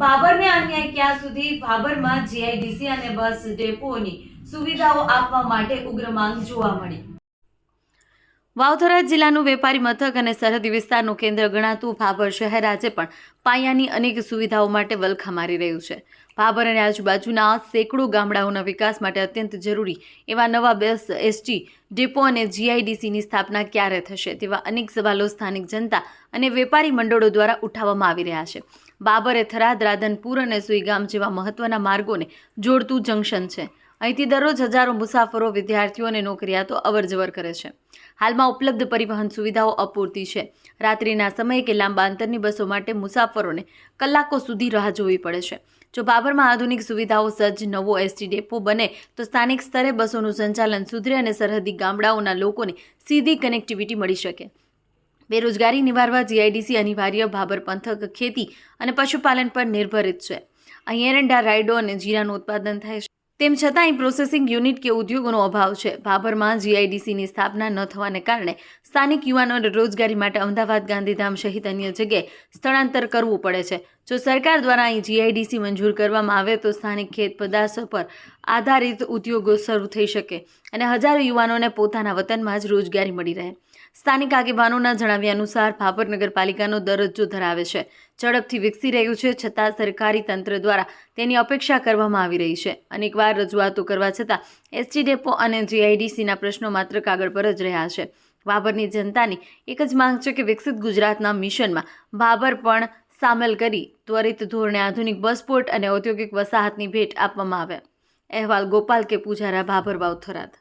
ભાભરને અન્યાય ક્યાં સુધી? બાબરમાં જીઆઈડીસી અને બસ ડેપોની સુવિધાઓ આપવા માટે ઉગ્ર માંગ જોવા મળી. વાવથરા જિલ્લાનું વેપારી મથક અને સરહદી વિસ્તારનું કેન્દ્ર ગણાતું ભાભર શહેર આજે પણ પાયાની અનેક સુવિધાઓ માટે વલખા મારી રહ્યું છે. ભાભર અને આજુબાજુના સેંકડો ગામડાઓના વિકાસ માટે અત્યંત જરૂરી એવા નવા બસ એસટી ડેપો અને જીઆઈડીસીની સ્થાપના ક્યારે થશે તેવા અનેક સવાલો સ્થાનિક જનતા અને વેપારી મંડળો દ્વારા ઉઠાવવામાં આવી રહ્યા છે. બાબરે થરાદ, રાધનપુર અને સુઈગામ જેવા મહત્વના માર્ગોને જોડતું જંકશન છે. અહીંથી દરરોજ હજારો મુસાફરો, વિદ્યાર્થીઓ અને નોકરિયાતો અવરજવર કરે છે. હાલમાં ઉપલબ્ધ પરિવહન સુવિધાઓ અપૂરતી છે. રાત્રિના સમયે કે લાંબા અંતરની બસો માટે મુસાફરોને કલાકો સુધી રાહ જોવી પડે છે. જો બાબરમાં આધુનિક સુવિધાઓ સજ્જ નવો એસટી ડેપો બને, તો સ્થાનિક સ્તરે બસોનું સંચાલન સુધરે અને સરહદી ગામડાઓના લોકોને સીધી કનેક્ટિવિટી મળી શકે. બેરોજગારી નિવારવા જીઆઈડીસી અનિવાર્ય ભાબર પંથક ખેતી અને પશુપાલન પર નિર્ભરિત છે. અહીં એરંડા, રાયડો અને જીરાનું ઉત્પાદન થાય છે તેમ છતાં અહીં પ્રોસેસિંગ યુનિટ કે ઉદ્યોગોનો અભાવ છે. ભાભરમાં જીઆઈડીસીની સ્થાપના ન થવાને કારણે સ્થાનિક યુવાનોને રોજગારી માટે અમદાવાદ, ગાંધીધામ સહિત અન્ય જગ્યાએ સ્થળાંતર કરવું પડે છે. જો સરકાર દ્વારા અહીં જીઆઈડીસી મંજૂર કરવામાં આવે તો સ્થાનિક ખેત પદાર્થો પર આધારિત ઉદ્યોગો શરૂ થઈ શકે અને હજારો યુવાનોને પોતાના વતનમાં જ રોજગારી મળી રહે. સ્થાનિક આગેવાનોના જણાવ્યા અનુસાર ભાભર નગરપાલિકાનો દરજ્જો ધરાવે છે. ઝડપથી વિકસી રહ્યું છે છતાં સરકારી તંત્ર દ્વારા તેની અપેક્ષા કરવામાં આવી રહી છે. અનેકવાર રજૂઆતો કરવા છતાં એસટી ડેપો અને જીઆઈડીસીના પ્રશ્નો માત્ર કાગળ પર જ રહ્યા છે. ભાભરની જનતાની એક જ માંગ છે કે વિકસિત ગુજરાતના મિશનમાં ભાભર પણ સામેલ કરી ત્વરિત ધોરણે આધુનિક બસપોર્ટ અને ઔદ્યોગિક વસાહતની ભેટ આપવામાં આવે. અહેવાલ ગોપાલ કે પૂજારા, ભાભર વાવ થરાદ